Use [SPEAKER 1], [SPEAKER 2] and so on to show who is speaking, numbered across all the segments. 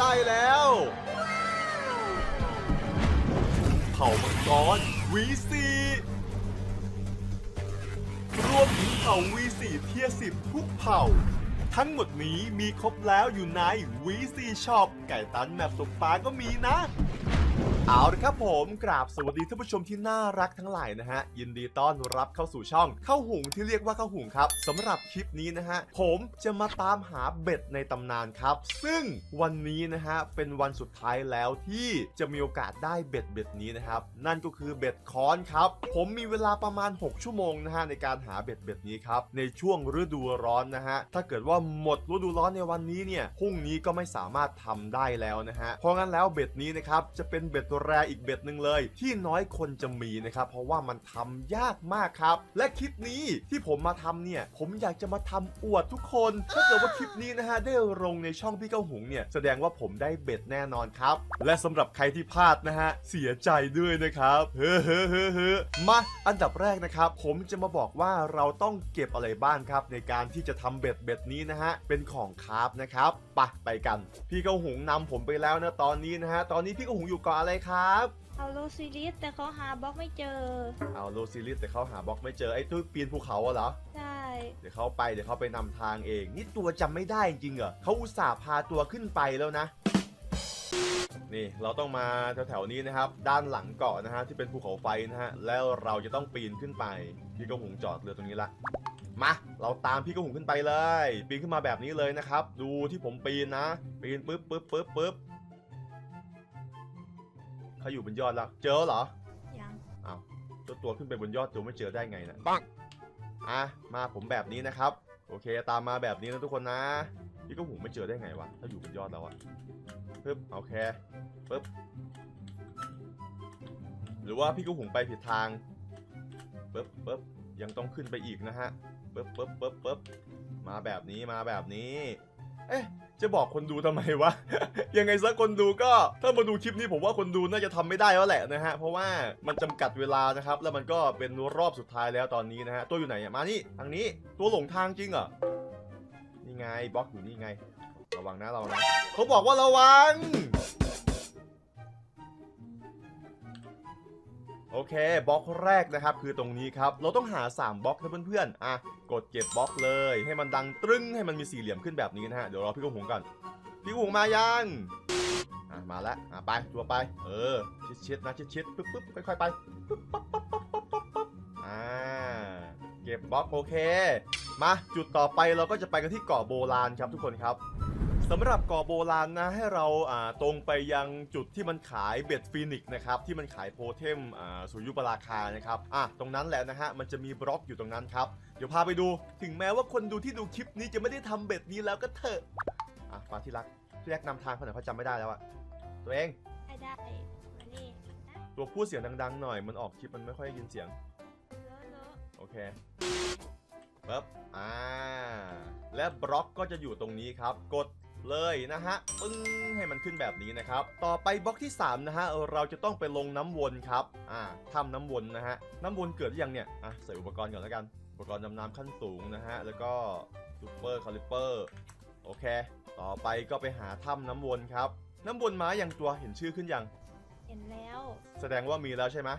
[SPEAKER 1] ได้แล้วเผ่ามังกรวีซีรวมถึงเผ่าวีซีเทียสิบทุกเผ่า ทั้งหมดนี้มีครบแล้วอยู่ในวีซีช็อปไก่ตันแมปตกปลาก็มีนะ เอาละครับผมกราบสวัสดีท่านผู้ชมที่น่ารักทั้งหลายนะฮะ ยินดีต้อนรับเข้าสู่ช่องเข้าหุงที่เรียกว่าเข้าหุงครับสำหรับคลิปนี้นะฮะ ผมจะมาตามหาเบ็ดในตำนานครับ ซึ่งวันนี้นะฮะ เป็นวันสุดท้ายแล้วที่จะมีโอกาสได้เบ็ดเบ็ดนี้นะครับ นั่นก็คือเบ็ดค้อนครับ ผมมีเวลาประมาณ 6 ชั่วโมงนะฮะในการหาเบ็ดเบ็ดนี้ครับในช่วงฤดูร้อนนะฮะถ้าเกิดว่าหมดฤดูร้อนในวันนี้เนี่ยพรุ่งนี้ก็ไม่สามารถทำได้แล้วนะฮะเพราะงั้นแล้วเบ็ดนี้นะครับจะเป็นเบ็ดแรอีกเบ็ดหนึ่งเลย ที่น้อยคนจะมีนะครับ เพราะว่ามันทำยากมากครับ และคลิปนี้ที่ผมมาทำเนี่ย ผมอยากจะมาทำอวดทุกคน ถ้าเกิดว่าคลิปนี้นะฮะได้ลงในช่องพี่เก้าหุงเนี่ย แสดงว่าผมได้เบ็ดแน่นอนครับ และสำหรับใครที่พลาดนะฮะเสียใจด้วยนะครับเฮ้อเฮ้อเฮ้อเฮ้อมาอันดับแรกนะครับ ผมจะมาบอกว่าเราต้องเก็บอะไรบ้างครับ ในการที่จะทำเบ็ดเบ็ดนี้นะฮะเป็นของคราฟนะครับไปไปกัน พี่เก้าหุงนำผมไปแล้วนะตอนนี้นะฮะตอนนี้พี่เก้าหุงอยู่เกาะอะไรครับ
[SPEAKER 2] เอาโลซิลิสแต่เขาหาบล็อกไม่เจอ
[SPEAKER 1] เอาโลซิลิสแต่เขาหาบล็อกไม่เจอไอ้ตู้ปีนภูเขาอะเหรอ
[SPEAKER 2] ใช่
[SPEAKER 1] เดี๋ยวเขาไปเดี๋ยวเขาไปนำทางเอง นี่ตัวจำไม่ได้จริงเหรอเขาอุตส่าห์พาตัวขึ้นไปแล้วนะ นี่เราต้องมาแถวๆนี้นะครับ ด้านหลังเกาะนะฮะที่เป็นภูเขาไฟนะฮะแล้วเราจะต้องปีนขึ้นไป พี่กระหุงจอดเรือตรงนี้ละมาเราตามพี่กระหุงขึ้นไปเลย ปีนขึ้นมาแบบนี้เลยนะครับ ดูที่ผมปีนนะ ปีนปึ๊บปึ๊บปึ๊บปึ๊บ เขาอยู่บนยอดแล้ว เจอเหรอ
[SPEAKER 2] ยัง
[SPEAKER 1] อ้าวตัวตัวขึ้นไปบนยอดตัวไม่เจอได้ไงนะปังอะมาผมแบบนี้นะครับ โอเคตามมาแบบนี้นะทุกคนนะพี่ก็หูไม่เจอได้ไงวะถ้าอยู่บนยอดแล้วอะปึ๊บโอเคปึ๊บหรือว่าพี่ก็หุงไปผิดทางปึ๊บปึ๊บยังต้องขึ้นไปอีกนะฮะปึ๊บปึ๊บปึ๊บปึ๊บมาแบบนี้มาแบบนี้ เอ๊ะ จะบอกคนดูทำไมวะ ยังไงซะคนดูก็ถ้ามาดูคลิปนี้ผมว่าคนดูน่าจะทำไม่ได้แล้วแหละนะฮะ เพราะว่ามันจำกัดเวลานะครับ แล้วมันก็เป็นรอบสุดท้ายแล้วตอนนี้นะฮะ ตัวอยู่ไหนอะมานี่ทางนี้ตัวหลงทางจริงเหรอ นี่ไงบล็อกอยู่นี่ไง ระวังนะเรานะเขาบอกว่าระวัง โอเคบล็อกแรกนะครับคือตรงนี้ครับ เราต้องหา 3บล็อกนะเพื่อนๆอะกดเก็บบล็อกเลย ให้มันดังตรึ้งให้มันมีสี่เหลี่ยมขึ้นแบบนี้นะฮะเดี๋ยวรอพี่กุ้งหงก่อนพี่กุ้งมายังอะมาแล้วอะไปตัวไป เออชิดๆนะชิดๆปึ๊บปึ๊บค่อยๆไปปึ๊บปั๊บปั๊บปั๊บปั๊บปั๊บปั๊บอ่าเก็บบล็อกโอเค มาจุดต่อไปเราก็จะไปกันที่เกาะโบราณครับทุกคนครับ สำหรับเกาะโบราณนะให้เราอ่าตรงไปยังจุดที่มันขายเบ็ดฟีนิกซ์นะครับที่มันขายโพเทมอ่าสุริยุปราคานะครับอะตรงนั้นแหละนะฮะมันจะมีบล็อกอยู่ตรงนั้นครับเดี๋ยวพาไปดูถึงแม้ว่าคนดูที่ดูคลิปนี้จะไม่ได้ทำเบ็ดนี้แล้วก็เถอะอะมาที่รักที่แรกนำทางเขาหน่อยเขาจำไม่ได้แล้วอะตัวเอง
[SPEAKER 2] ได้ได้มานี่นะ
[SPEAKER 1] ตัวพูดเสียงดัง ๆ หน่อยมันออกคลิปมันไม่ค่อยได้ยินเสียง
[SPEAKER 2] เลอะเลอะ
[SPEAKER 1] โอเคปึ๊บอ่าและบล็อกก็จะอยู่ตรงนี้ครับ กด เลยนะฮะปึ้งให้มันขึ้นแบบนี้นะครับ ต่อไปบล็อกที่3นะฮะเราจะต้องไปลงน้ำวนครับอ่าทำน้ำวนนะฮะน้ำวนเกิดหรือยังเนี่ยอะใส่อุปกรณ์ก่อนแล้วกันอุปกรณ์ดำน้ำขั้นสูงนะฮะแล้วก็ซูเปอร์คาลิเปอร์โอเค ต่อไปก็ไปหาถ้ำน้ำวนครับ น้ำวนม้าอย่างตัวเห็นชื่อขึ้นยัง
[SPEAKER 2] เห็นแล้ว
[SPEAKER 1] แสดงว่ามีแล้วใช่ไหม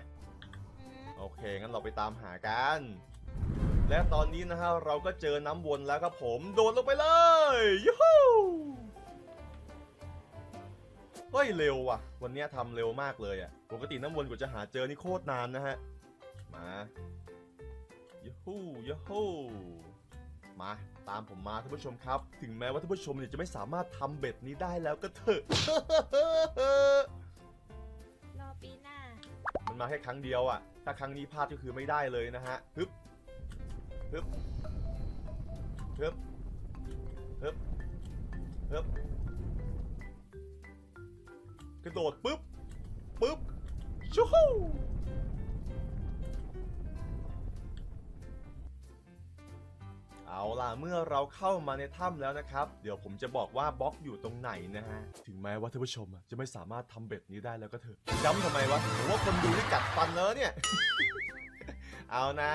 [SPEAKER 2] อืม
[SPEAKER 1] โอเค งั้นเราไปตามหากัน และตอนนี้นะฮะเราก็เจอน้ำวนแล้วครับผม โดดลงไปเลยยูฮู เฮ้ยเร็วว่ะ วันเนี้ยทำเร็วมากเลยอะ ปกติน้ำวนกว่าจะหาเจอนี่โคตรนานนะฮะ มายูฮูยูฮูมาตามผมมาท่านผู้ชมครับ ถึงแม้ว่าท่านผู้ชมเนี่ยจะไม่สามารถทำเบ็ดนี้ได้แล้วก็เถอะ
[SPEAKER 2] รอปีหน้า
[SPEAKER 1] มันมาแค่ครั้งเดียวอะ่ะ ถ้าครั้งนี้พลาดก็คือไม่ได้เลยนะฮะฮึบฮึบฮึบฮึบฮึบ กระโดดปุ๊บปุ๊บชูฮูเอาล่ะเมื่อเราเข้ามาในถ้ำแล้วนะครับ เดี๋ยวผมจะบอกว่าบล็อกอยู่ตรงไหนนะฮะ ถึงแม้ว่าท่านผู้ชมจะไม่สามารถทำเบ็ดนี้ได้แล้วก็เถอะย้ำทำไมวะผมว่าคนดูนี่กัดฟันแล้วเนี่ย เอานะ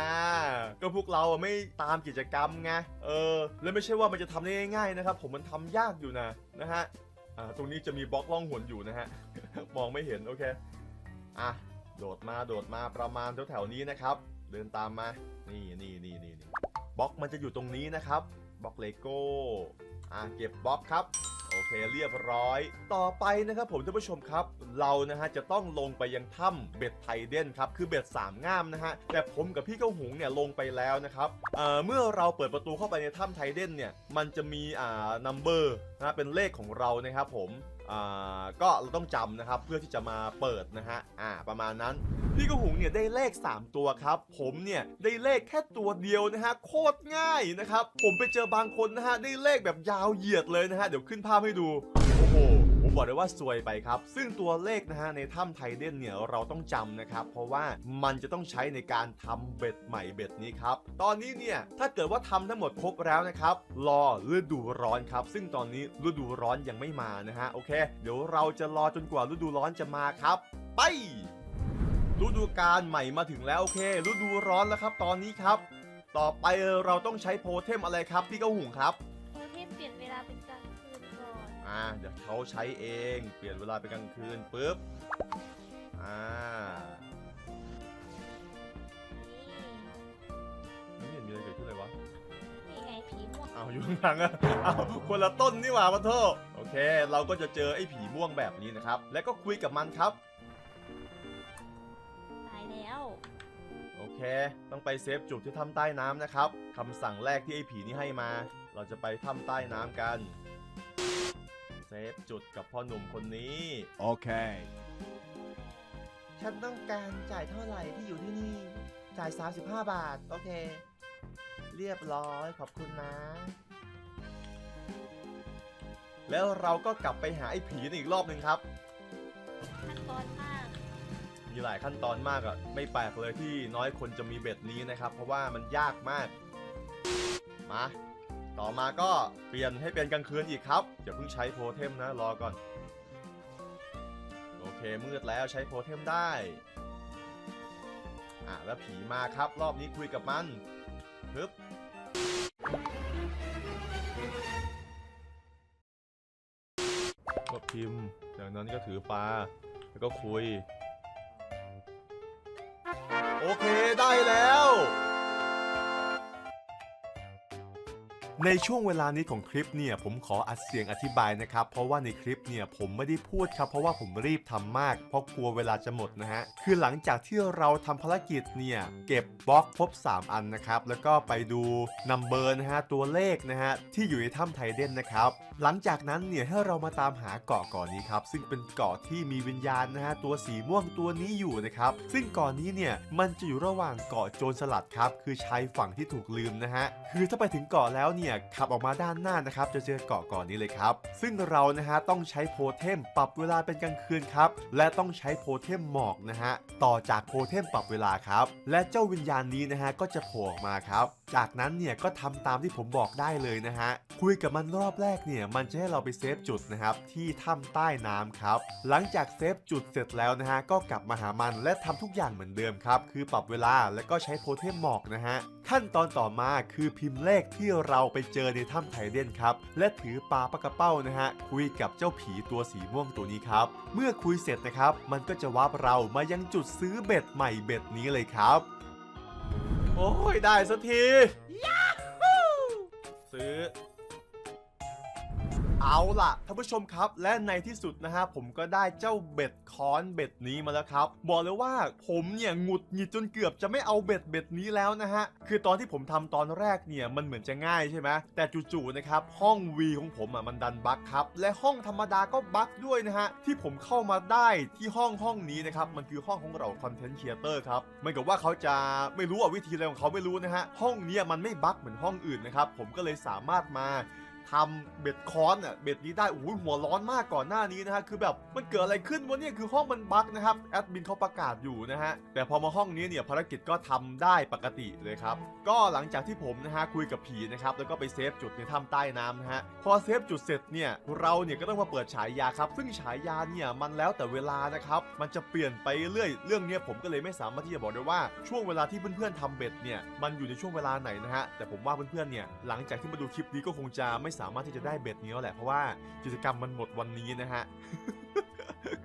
[SPEAKER 1] ก็พวกเราไม่ตามกิจกรรมไง เออ แล้วไม่ใช่ว่ามันจะทำได้ง่ายๆนะครับ ผมมันทำยากอยู่นะนะฮะ อ่าตรงนี้จะมีบล็อกล่องหนอยู่นะฮะ มองไม่เห็นโอเค อะ โดดมาโดดมาประมาณแถวๆนี้นะครับ เดินตามมา นี่นี่นี่นี่นี่บล็อกมันจะอยู่ตรงนี้นะครับ บล็อกเลโก้ อะเก็บบล็อกครับ โอเคเรียบร้อย ต่อไปนะครับผมท่านผู้ชมครับ เรานะฮะจะต้องลงไปยังถ้ำเบ็ดไทเดนครับคือเบ็ดสามง่ามนะฮะแต่ผมกับพี่เก้าหุงเนี่ยลงไปแล้วนะครับเอ่อเมื่อเราเปิดประตูเข้าไปในถ้ำไทเดนเนี่ยมันจะมีอ่านัมเบอร์นะเป็นเลขของเรานะครับผม ก็เราต้องจำนะครับเพื่อที่จะมาเปิดนะฮะอ่าประมาณนั้น พี่กระหุงเนี่ยได้เลข 3 ตัวครับ ผมเนี่ยได้เลขแค่ตัวเดียวนะฮะโคตรง่ายนะครับ ผมไปเจอบางคนนะฮะได้เลขแบบยาวเหยียดเลยนะฮะเดี๋ยวขึ้นภาพให้ดูโอ้โหผมบอกเลยว่าซวยไปครับ ซึ่งตัวเลขนะฮะในถ้ำไทเดนเนี่ยเราต้องจำนะครับ เพราะว่ามันจะต้องใช้ในการทำเบ็ดใหม่เบ็ดนี้ครับ ตอนนี้เนี่ยถ้าเกิดว่าทำทั้งหมดครบแล้วนะครับรอฤดูร้อนครับ ซึ่งตอนนี้ฤดูร้อนยังไม่มานะฮะโอเคเดี๋ยวเราจะรอจนกว่าฤดูร้อนจะมาครับ ไปฤดูกาลใหม่มาถึงแล้วโอเคฤดูร้อนแล้วครับ ตอนนี้ครับ ต่อไปเราต้องใช้โพเทมอะไรครับพี่เก้าหุงครับ
[SPEAKER 2] โทเทมเปลี่ยนเวลาเป็นกลางคืนก่อน
[SPEAKER 1] อ่าเดี๋ยวเขาใช้เองเปลี่ยนเวลาเป็นกลางคืนปุ๊บอ่า
[SPEAKER 2] นี่
[SPEAKER 1] ไม่เห็นมีอะไรเกิดขึ้นเลยวะ
[SPEAKER 2] นี่ไงผีม่วง
[SPEAKER 1] เอาวอยู่ข้างหลังอะเอาคนละต้นนี่หว่าปะโทษโอ เคเราก็จะเจอไอ้ผีม่วงแบบนี้นะครับ แล้วก็คุยกับมันครับ
[SPEAKER 2] ตายแล้ว
[SPEAKER 1] โอเค ต้องไปเซฟจุดที่ถ้ำใต้น้ำนะครับคำสั่งแรกที่ไอ้ผีนี่ให้มา เราจะไปถ้ำใต้น้ำกัน เซฟจุดกับพ่อหนุ่มคนนี้
[SPEAKER 3] Okay.
[SPEAKER 1] ฉันต้องการจ่ายเท่าไหร่ที่อยู่ที่นี่ จ่าย 35 บาท โอเค เรียบร้อยขอบคุณนะ แล้วเราก็กลับไปหาไอ้ผีนี่อีกรอบหนึ่งครับ
[SPEAKER 2] ขั้นตอนมาก
[SPEAKER 1] มีหลายขั้นตอนมากอะไม่แปลกเลยที่น้อยคนจะมีเบ็ดนี้นะครับ เพราะว่ามันยากมาก มา ต่อมาก็เปลี่ยนให้เป็นกลางคืนอีกครับอย่าเพิ่งใช้โพเทมนะรอก่อน โอเคมืดแล้วใช้โพเทมได้อะแล้วผีมาครับ รอบนี้คุยกับมัน ก็พิมพ์ จากนั้นก็ถือปลา แล้วก็คุย โอเคได้แล้ว ในช่วงเวลานี้ของคลิปเนี่ย ผมขออัดเสียงอธิบายนะครับ เพราะว่าในคลิปเนี่ยผมไม่ได้พูดครับ เพราะว่าผมรีบทำมาก เพราะกลัวเวลาจะหมดนะฮะ คือหลังจากที่เราทำภารกิจเนี่ย เก็บบล็อกครบ 3 อันนะครับ แล้วก็ไปดูนัมเบอร์นะฮะตัวเลขนะฮะที่อยู่ในถ้ำไทเดนนะครับหลังจากนั้นเนี่ยให้เรามาตามหาเกาะเก่อนนี้ครับซึ่งเป็นเกาะที่มีวิญญาณนะฮะตัวสีม่วงตัวนี้อยู่นะครับซึ่งเกาะนี้เนี่ยมันจะอยู่ระหว่างเกาะโจรสลัดครับคือชายฝั่งที่ถูกลืมนะฮะคือถ้าไปถึงเกาะแล้วเนี่ยขับออกมาด้านหน้านะครับจะเจอเกาะเก่อนนี้เลยครับซึ่งเรานะฮะต้องใช้โพเทมปรับเวลาเป็นกลางคืนครับและต้องใช้โพเทมหมอกนะฮะต่อจากโพเทมปรับเวลาครับและเจ้าวิญญาณนี้นะฮะก็จะโผล่ออกมาครับจากนั้นเนี่ยก็ทำตามที่ผมบอกได้เลยนะฮะ คุยกับมันรอบแรกเนี่ยมันจะให้เราไปเซฟจุดนะครับที่ถ้ำใต้น้ำครับ หลังจากเซฟจุดเสร็จแล้วนะฮะก็กลับมาหามันและทำทุกอย่างเหมือนเดิมครับ คือปรับเวลาและก็ใช้โพเทมหมอกนะฮะ ขั้นตอนต่อมาคือพิมพ์เลขที่เราไปเจอในถ้ำไทเดนครับ และถือปลาปากระเป้านะฮะ คุยกับเจ้าผีตัวสีม่วงตัวนี้ครับ เมื่อคุยเสร็จนะครับ มันก็จะวาร์ปเรามายังจุดซื้อเบ็ดใหม่เบ็ดนี้เลยครับ โอ้ยได้สักที ซื้อ เอาล่ะท่านผู้ชมครับ และในที่สุดนะฮะผมก็ได้เจ้าเบ็ดค้อนเบ็ดนี้มาแล้วครับ บอกเลยว่าผมเนี่ยหงุดหงิดจนเกือบจะไม่เอาเบ็ดเบ็ดนี้แล้วนะฮะคือตอนที่ผมทำตอนแรกเนี่ยมันเหมือนจะง่ายใช่ไหมแต่จู่ๆนะครับห้อง V ของผมอะมันดันบั๊กครับและห้องธรรมดาก็บั๊กด้วยนะฮะที่ผมเข้ามาได้ที่ห้องห้องนี้นะครับมันคือห้องของเราคอนเทนต์ครีเอเตอร์ครับเหมือนกับว่าเขาจะไม่รู้อะวิธีอะไรของเขาไม่รู้นะฮะห้องเนี้ยมันไม่บั๊กเหมือนห้องอื่นนะครับผมก็เลยสามารถมา ทำเบ็ดคอนอะเบ็ดนี้ได้โอ้ยหัวร้อนมากก่อนหน้านี้นะฮะคือแบบมันเกิดอะไรขึ้นวะเนี่ยคือห้องมันบั๊กนะครับแอดมินเขาประกาศอยู่นะฮะแต่พอมาห้องนี้เนี่ยภารกิจก็ทำได้ปกติเลยครับก็หลังจากที่ผมนะฮะคุยกับผีนะครับแล้วก็ไปเซฟจุดในถ้ำใต้น้ำนะฮะพอเซฟจุดเสร็จเนี่ยเราเนี่ยก็ต้องมาเปิดฉายาครับ ซึ่งฉายาเนี่ยมันแล้วแต่เวลานะครับมันจะเปลี่ยนไปเรื่อยเรื่องเนี้ยผมก็เลยไม่สามารถที่จะบอกได้ว่าช่วงเวลาที่เพื่อนๆทำเบ็ดเนี่ยมันอยู่ในช่วงเวลาไหนนะฮะแต่ผมว่าเพื่อนๆเนี่ยหลังจากที่มาดูคลิปนี้ก็คงจะไม่สามารถที่จะได้เบ็ดนี้แล้วแหละเพราะว่ากิจกรรมมันหมดวันนี้นะฮะ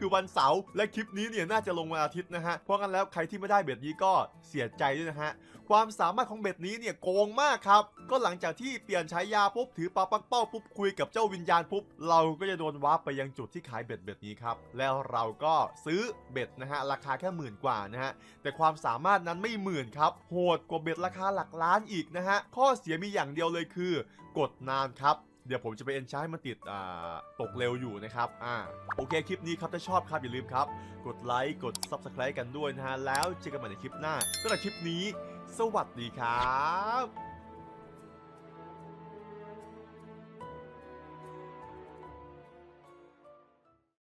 [SPEAKER 1] คือวันเสาร์และคลิปนี้เนี่ยน่าจะลงวันอาทิตย์นะฮะเพราะงั้นแล้วใครที่ไม่ได้เบ็ดนี้ก็เสียใจด้วยนะฮะความสามารถของเบ็ดนี้เนี่ยโกงมากครับก็หลังจากที่เปลี่ยนใช้ยาปุ๊บถือปลาปักเป้าปุ๊บคุยกับเจ้าวิญญาณปุ๊บเราก็จะโดนวาร์ปไปยังจุดที่ขายเบ็ดเบ็ดนี้ครับแล้วเราก็ซื้อเบ็ดนะฮะราคาแค่หมื่นกว่านะฮะแต่ความสามารถนั้นไม่หมื่นครับโหดกว่าเบ็ดราคาหลักล้านอีกนะฮะข้อเสียมีอย่างเดียวเลยคือ กดนานครับ เดี๋ยวผมจะไปเอนชาให้มันติดอ่าตกเร็วอยู่นะครับอ่าโอเคคลิปนี้ครับถ้าชอบครับอย่าลืมครับ กดไลค์กด Subscribe กันด้วยนะฮะแล้วเจอกันใหม่ในคลิปหน้าสำหรับคลิปนี้ สวัสดีครับ